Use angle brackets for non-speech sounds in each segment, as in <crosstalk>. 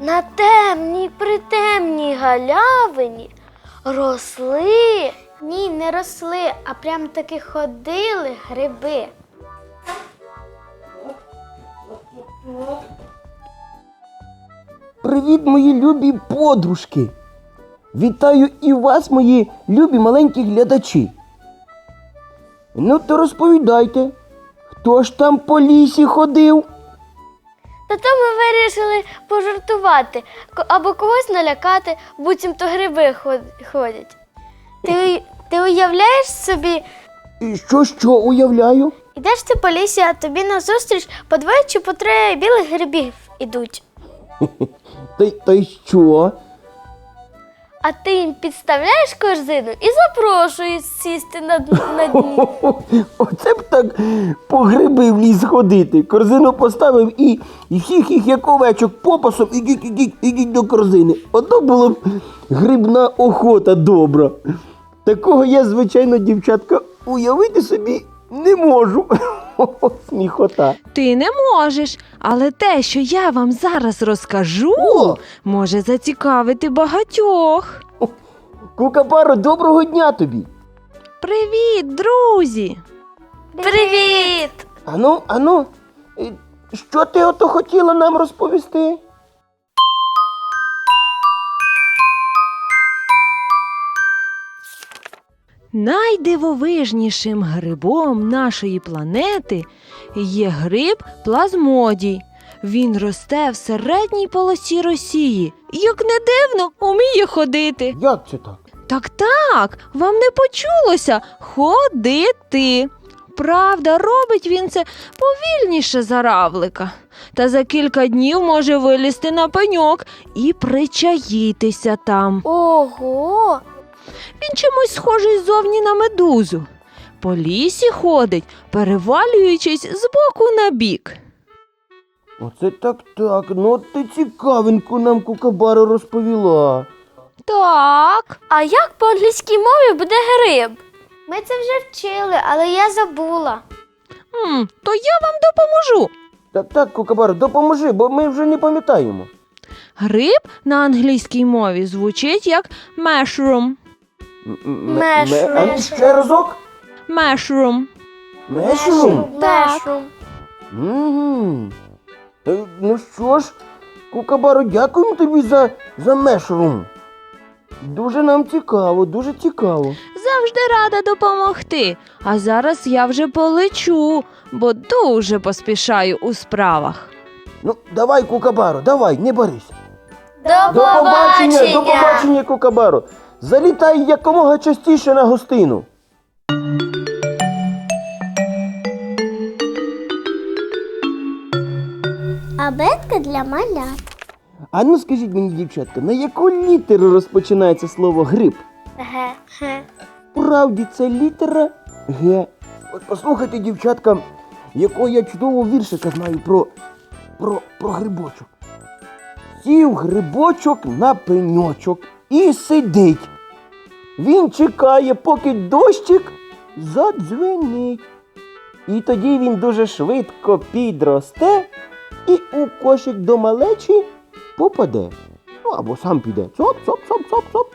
на темній притемній галявині росли. Ні, не росли, а прям таки ходили гриби. Привіт, мої любі подружки! Вітаю і вас, мої любі маленькі глядачі. Ну, то розповідайте, хто ж там по лісі ходив? Та то ми вирішили пожартувати або когось налякати, буцімто гриби ходять. Ти, ти уявляєш собі, І що що уявляю? ідеш ти по лісі, а тобі назустріч по двоє чи по троє білих грибів ідуть. Та й що? А ти їм підставляєш корзину і запрошуєш сісти на, д- на дні. <laughs> Оце б так по гриби в ліс ходити. Корзину поставив і, і всіх їх як овечок попасом ідіть, ідіть, ідіть до корзини. Ото було б грибна охота добра. Такого я, звичайно, дівчатка, уявити собі не можу. <laughs> Сміхота. Ти не можеш, але те, що я вам зараз розкажу, О! може зацікавити багатьох. Кукабаро, доброго дня тобі. Привіт, друзі! Привіт! Ану, ану, е, що ти ото хотіла нам розповісти? Найдивовижнішим грибом нашої планети є гриб плазмодій. Він росте в середній полосі Росії. Як не дивно, уміє ходити. Як це так? Так так, вам не почулося ходити. Правда, робить він це повільніше за равлика. Та за кілька днів може вилізти на пеньок і причаїтися там. Ого! Він чимось схожий зовні на медузу. По лісі ходить, перевалюючись з боку на бік. Оце так так. Ну от ти цікавинку нам кукабаро розповіла. Так. А як по англійській мові буде гриб? Ми це вже вчили, але я забула. М, то я вам допоможу. Так, так, кукабаро, допоможи, бо ми вже не пам'ятаємо. Гриб на англійській мові звучить як mushroom. М- м- Мешрум. ме- а ще разок? Mushroom. Мешрум? Мешрум. Угу. Е, Ну що ж, кукабаро, дякуємо тобі за, за мешрум. Дуже нам цікаво, дуже цікаво. Завжди рада допомогти. А зараз я вже полечу, бо дуже поспішаю у справах. Ну, давай, кукабаро, давай, не борись. До До побачення, до побачення, кукабаро. Залітай якомога частіше на гостину. Абетка для малят. А ну скажіть мені, дівчатка, на яку літеру розпочинається слово гриб? Ге, ге. Правді, це літера Г. От послухайте, дівчатка, якого я чудового віршика знаю про, про, про грибочок. Сів грибочок на пеньочок і сидить. Він чекає, поки дощик задзвенить. І тоді він дуже швидко підросте і у кошик до малечі попаде. Ну, або сам піде. Цоп, цоп, цоп, цоп, цоп.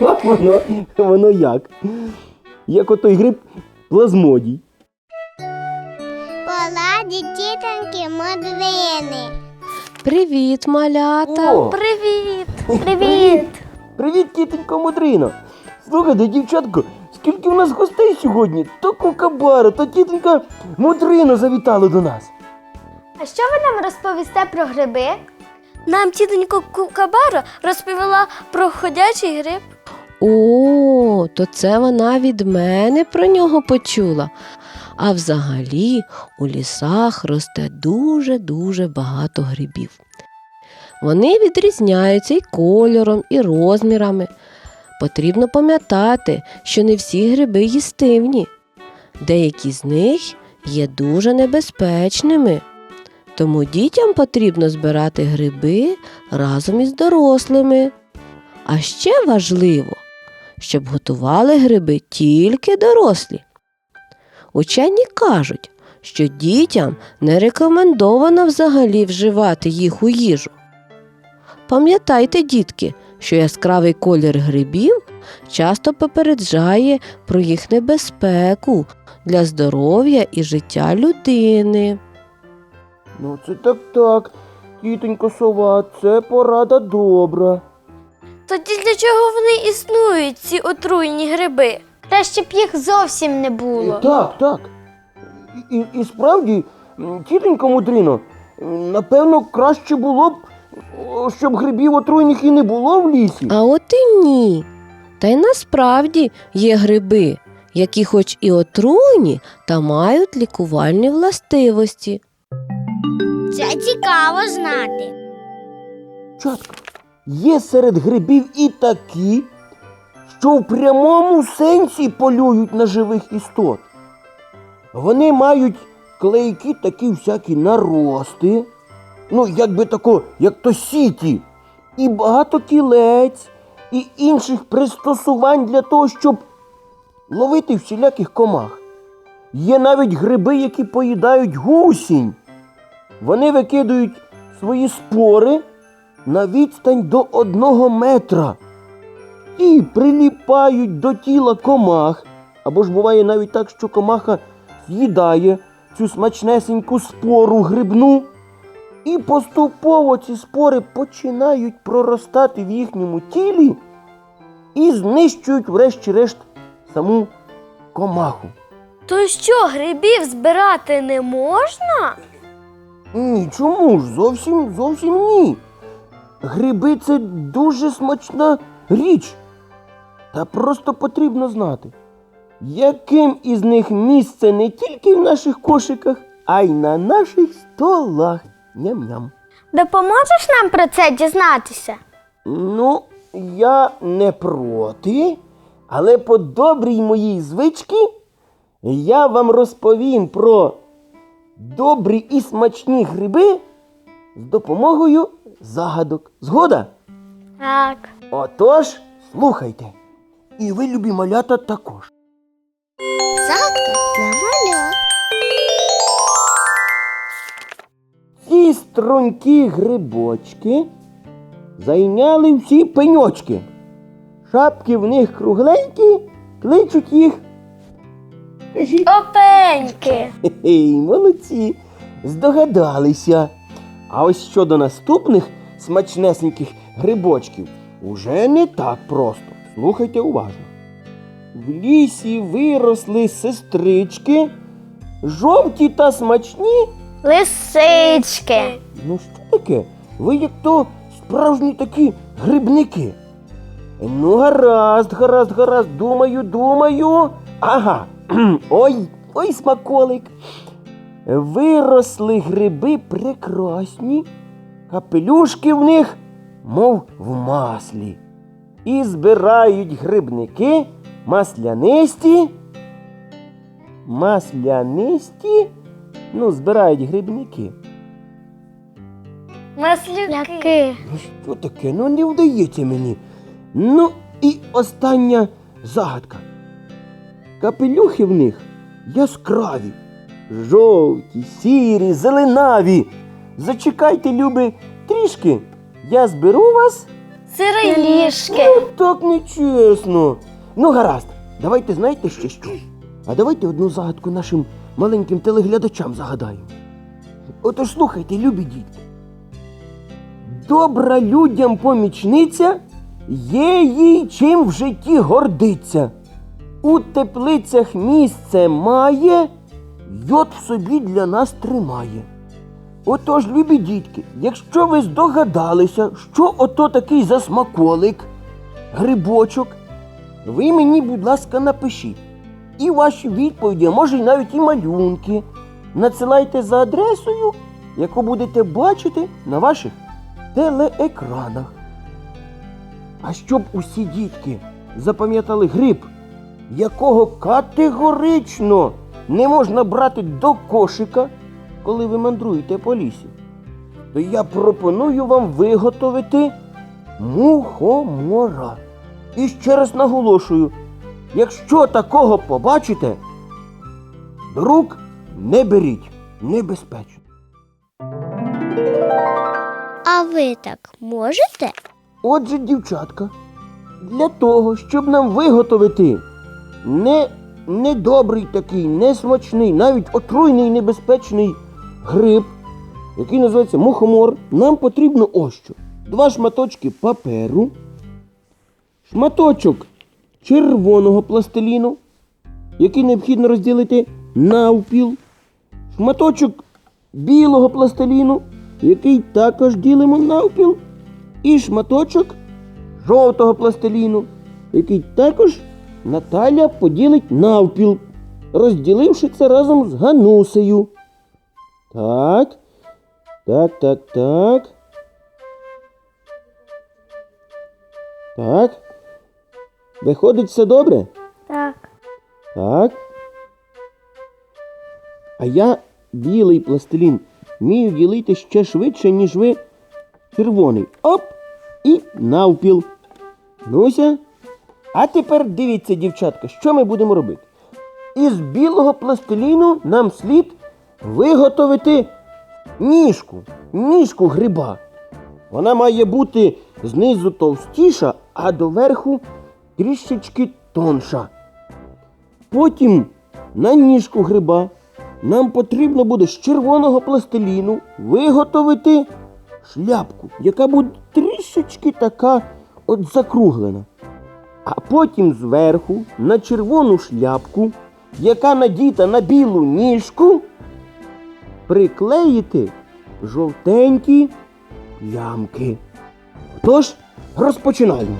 <laughs> От воно, воно як? Як отой гриб плазмодій. Поладі тітоньки модрини. Привіт, малята. О, Привіт! Привіт! привіт, тітенько Мудрино. Слухайте, дівчатко, скільки у нас гостей сьогодні? То кукабара, то тітенька Мудрино завітали до нас. А що ви нам розповісте про гриби? Нам тітонько Кукабаро розповіла про ходячий гриб. О, то це вона від мене про нього почула. А взагалі у лісах росте дуже-дуже багато грибів. Вони відрізняються і кольором, і розмірами. Потрібно пам'ятати, що не всі гриби їстивні. Деякі з них є дуже небезпечними. Тому дітям потрібно збирати гриби разом із дорослими. А ще важливо, щоб готували гриби тільки дорослі. Учені кажуть, що дітям не рекомендовано взагалі вживати їх у їжу. Пам'ятайте, дітки, що яскравий колір грибів часто попереджає про їх небезпеку для здоров'я і життя людини. Ну, це так так. Тітонько сова, це порада добра. Тоді для чого вони існують, ці отруйні гриби? Краще б їх зовсім не було. Так, так. І, і, і справді, тітонько мудрино, напевно, краще було б, щоб грибів отруйних і не було в лісі. А от і ні. Та й насправді є гриби, які хоч і отруйні, та мають лікувальні властивості. Це цікаво знати. Чатка, є серед грибів і такі, що в прямому сенсі полюють на живих істот. Вони мають клейкі такі всякі нарости, ну, якби тако, як то сіті, і багато кілець, і інших пристосувань для того, щоб ловити всіляких комах. Є навіть гриби, які поїдають гусінь. Вони викидують свої спори на відстань до одного метра і приліпають до тіла комах. Або ж буває навіть так, що комаха з'їдає цю смачнесеньку спору грибну, і поступово ці спори починають проростати в їхньому тілі і знищують, врешті-решт, саму комаху. То що, грибів збирати не можна? Ні, чому ж? Зовсім зовсім ні. Гриби це дуже смачна річ. Та просто потрібно знати, яким із них місце не тільки в наших кошиках, а й на наших столах. Ням-ням. Допоможеш нам про це дізнатися? Ну, я не проти, але по добрій моїй звичці я вам розповім про добрі і смачні гриби з допомогою загадок. Згода? Так. Отож, слухайте. І ви, любі малята, також. Загадка для стрункі грибочки зайняли всі пеньочки. Шапки в них кругленькі, кличуть їх. Опеньки. Хе-хей, молодці, здогадалися. А ось щодо наступних смачнесеньких грибочків уже не так просто. Слухайте уважно. В лісі виросли сестрички, жовті та смачні. Лисички. Ну що таке? Ви як то справжні такі грибники. Ну, гаразд, гаразд, гаразд, думаю, думаю. Ага. <clears throat> Ой, ой, смаколик. Виросли гриби прекрасні, капелюшки в них, мов в маслі. І збирають грибники маслянисті. Маслянисті? Ну, збирають грибники. Маслюки. Ну що таке? Ну не вдається мені. Ну і остання загадка. Капелюхи в них яскраві, жовті, сірі, зеленаві. Зачекайте, люби, трішки. Я зберу вас. Сирилішки. Ну, так нечесно. Ну, гаразд, давайте знаєте ще що. А давайте одну загадку нашим маленьким телеглядачам загадаємо. Отож слухайте, любі дітки. Добра людям помічниця, є їй чим в житті гордиться. У теплицях місце має, йод в собі для нас тримає. Отож, любі дітки, якщо ви здогадалися, що ото такий за смаколик, грибочок, ви мені, будь ласка, напишіть. І ваші відповіді, а може й навіть і малюнки, надсилайте за адресою, яку будете бачити на ваших телеекранах. А щоб усі дітки запам'ятали гриб, якого категорично не можна брати до кошика, коли ви мандруєте по лісі, то я пропоную вам виготовити мухомора. І ще раз наголошую, якщо такого побачите, до рук не беріть, небезпечно. А ви так можете? Отже, дівчатка, для того, щоб нам виготовити не недобрий такий, несмачний, навіть отруйний небезпечний гриб, який називається мухомор, нам потрібно ось що. Два шматочки паперу, шматочок червоного пластиліну, який необхідно розділити навпіл, шматочок білого пластиліну, який також ділимо навпіл, і шматочок жовтого пластиліну, який також Наталя поділить навпіл, розділивши це разом з Ганусею. Так, так, так, так. Так. Виходить все добре? Так. Так. А я білий пластилін вмію ділити ще швидше, ніж ви червоний. Оп! І навпіл. Нуся. А тепер дивіться, дівчатка, що ми будемо робити. Із білого пластиліну нам слід виготовити ніжку, ніжку гриба. Вона має бути знизу товстіша, а доверху трішечки тонша. Потім на ніжку гриба нам потрібно буде з червоного пластиліну виготовити шляпку, яка буде трішечки така от закруглена. А потім зверху на червону шляпку, яка надіта на білу ніжку, приклеїти жовтенькі плямки. Тож розпочинаємо.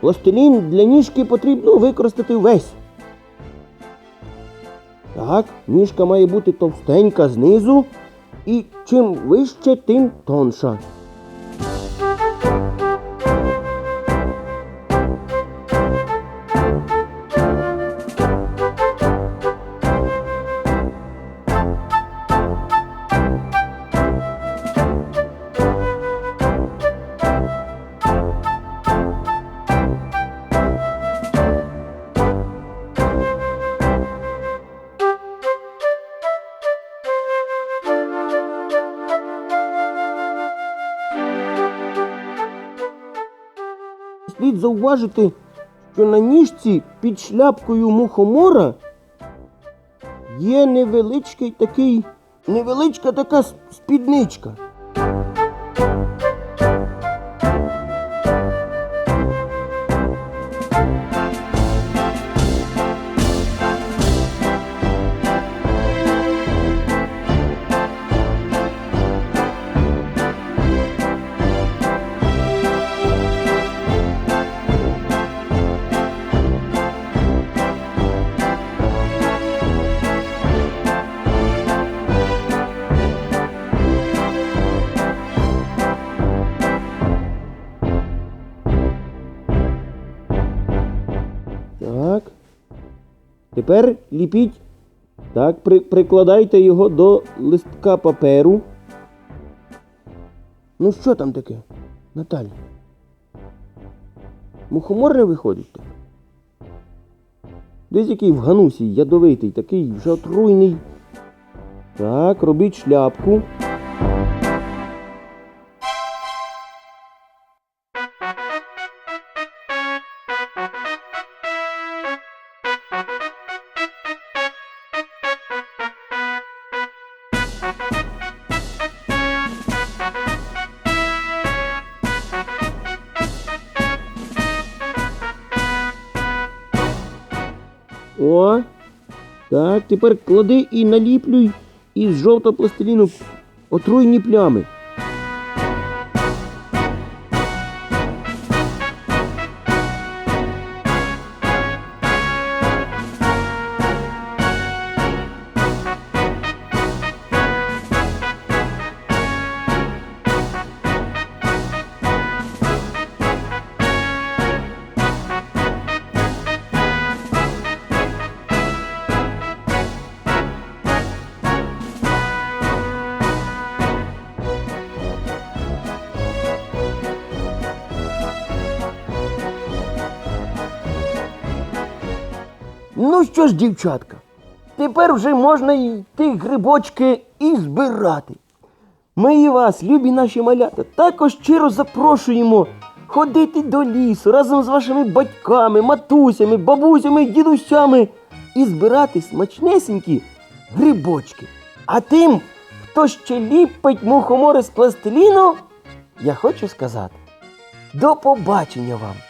Пластилін для ніжки потрібно використати весь. Так, ніжка має бути товстенька знизу, і чим вище, тим тонша. Зауважити, що на ніжці під шляпкою мухомора є невеличкий такий, невеличка така спідничка. Тепер ліпіть. Так, при, прикладайте його до листка паперу. Ну що там таке, Наталя? Мухомор не виходить так? Десь який в ганусі ядовитий, такий вже отруйний. Так, робіть шляпку. Тепер клади і наліплюй із жовтого пластиліну отруйні плями. Ну що ж, дівчатка, тепер вже можна й ті грибочки і збирати. Ми і вас, любі наші малята, також щиро запрошуємо ходити до лісу разом з вашими батьками, матусями, бабусями, дідусями і збирати смачнесенькі грибочки. А тим, хто ще ліпить мухомори з пластиліну, я хочу сказати: до побачення вам!